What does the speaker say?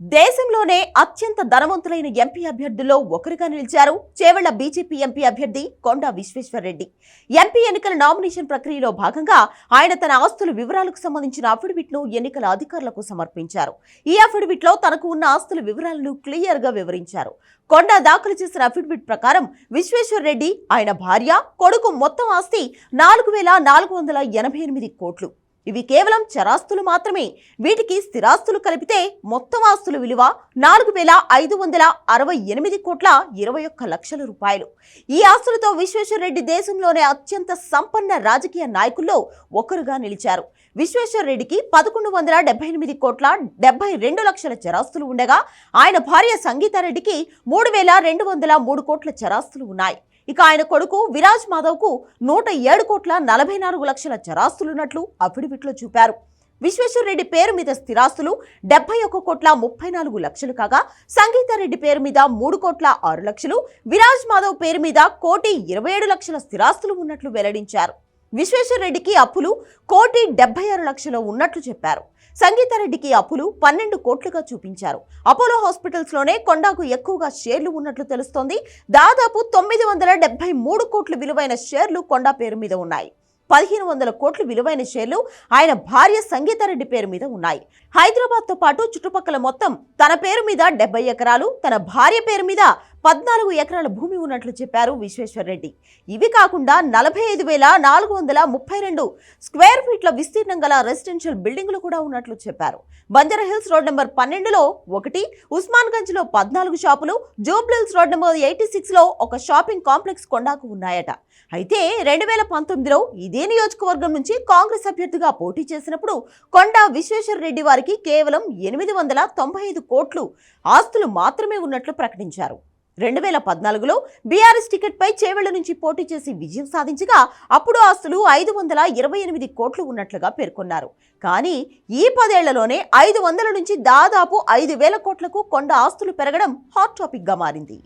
దేశంలోనే అత్యంత ధనవంతులైన ఎంపీ అభ్యర్థుల్లో ఒకరిగా నిలిచారు చేవెళ్ళ బీజేపీ ఎంపీ అభ్యర్థి కొండా విశ్వేశ్వరరెడ్డి. ఎంపీ ఎన్నికల నామినేషన్ ప్రక్రియలో భాగంగా ఆయన తన ఆస్తుల వివరాలకు సంబంధించిన అఫిడవిట్ను ఎన్నికల అధికారులకు సమర్పించారు. ఈ అఫిడవిట్లో తనకు ఉన్న ఆస్తుల వివరాలను క్లియర్గా వివరించారు. కొండా దాఖలు చేసిన అఫిడవిట్ ప్రకారం విశ్వేశ్వరరెడ్డి ఆయన భార్య కొడుకు మొత్తం ఆస్తి నాలుగు వేల నాలుగు వందల ఎనభై ఎనిమిది కోట్లు. ఇవి కేవలం చరాస్తులు మాత్రమే. వీటికి స్థిరాస్తులు కలిపితే మొత్తం ఆస్తుల విలువ నాలుగు వేల ఐదు వందల అరవై ఎనిమిది కోట్ల ఇరవై ఒక్క లక్షల రూపాయలు. ఈ ఆస్తులతో విశ్వేశ్వరరెడ్డి దేశంలోనే అత్యంత సంపన్న రాజకీయ నాయకుల్లో ఒకరుగా నిలిచారు. విశ్వేశ్వరరెడ్డికి పదకొండు వందల డెబ్బై ఎనిమిది కోట్ల డెబ్బై రెండు లక్షల చరాస్తులు ఉండగా ఆయన భార్య సంగీతారెడ్డికి మూడు వేల రెండు వందల మూడు కోట్ల చరాస్తులు ఉన్నాయి. ఇక ఆయన కొడుకు విరాజ్ మాధవ్కు నూట ఏడు కోట్ల నలభై నాలుగు లక్షల చరాస్తులున్నట్లు అఫిడవిట్లో చూపారు. విశ్వేశ్వరరెడ్డి పేరు మీద స్థిరాస్తులు డెబ్బై ఒక్క కోట్ల ముప్పై నాలుగు లక్షలు కాగా సంగీతారెడ్డి పేరు మీద మూడు కోట్ల ఆరు లక్షలు విరాజ్ మాధవ్ పేరు మీద కోటి ఇరవై ఏడు లక్షల స్థిరాస్తులు ఉన్నట్లు వెల్లడించారు. విశ్వేశ్వరరెడ్డికి అప్పులు కోటి డెబ్బై ఆరు లక్షలు ఉన్నట్లు చెప్పారు. సంగీతారెడ్డికి అప్పులు పన్నెండు కోట్లుగా చూపించారు. అపోలో హాస్పిటల్స్లోనే కొండాకు ఎక్కువగా షేర్లు ఉన్నట్లు తెలుస్తోంది. దాదాపు తొమ్మిది వందల డెబ్బై మూడు కోట్లు విలువైన షేర్లు కొండా పేరు మీద ఉన్నాయి. పదిహేను వందల కోట్లు విలువైన షేర్లు ఆయన భార్య సంగీతారెడ్డి పేరు మీద ఉన్నాయి. హైదరాబాద్తో పాటు చుట్టుపక్కల మొత్తం తన పేరు మీద డెబ్బై ఎకరాలు తన భార్య పేరు మీద పద్నాలుగు ఎకరాల భూమి ఉన్నట్లు చెప్పారు విశ్వేశ్వరరెడ్డి. ఇవి కాకుండా నలభై ఐదు వేల నాలుగు వందల ముప్పై రెండు స్క్వేర్ ఫీట్ల విస్తీర్ణం గల రెసిడెన్షియల్ బిల్డింగులు కూడా ఉన్నట్లు చెప్పారు. బంజారా హిల్స్ రోడ్ నెంబర్ పన్నెండులో ఒకటి ఉస్మాన్గంజ్లో పద్నాలుగు షాపులు జూబ్లిల్స్ రోడ్ నెంబర్ ఎయిటీ సిక్స్లో ఒక షాపింగ్ కాంప్లెక్స్ కొండాకు ఉన్నాయట. అయితే రెండు వేల పంతొమ్మిదిలో ఇదే నియోజకవర్గం నుంచి కాంగ్రెస్ అభ్యర్థిగా పోటీ చేసినప్పుడు కొండా విశ్వేశ్వర రెడ్డి వారికి కేవలం ఎనిమిది వందల తొంభై ఐదు కోట్లు ఆస్తులు మాత్రమే ఉన్నట్లు ప్రకటించారు. రెండు వేల పద్నాలుగులో బీఆర్ఎస్ టికెట్పై చేవెళ్ళ నుంచి పోటీ చేసి విజయం సాధించగా అప్పుడు ఆస్తులు ఐదు వందల ఇరవై ఎనిమిది కోట్లు ఉన్నట్లుగా పేర్కొన్నారు. కానీ ఈ పదేళ్ళలోనే ఐదు వందల నుంచి దాదాపు ఐదు వేల కోట్లకు కొండ ఆస్తులు పెరగడం హాట్ టాపిక్గా మారింది.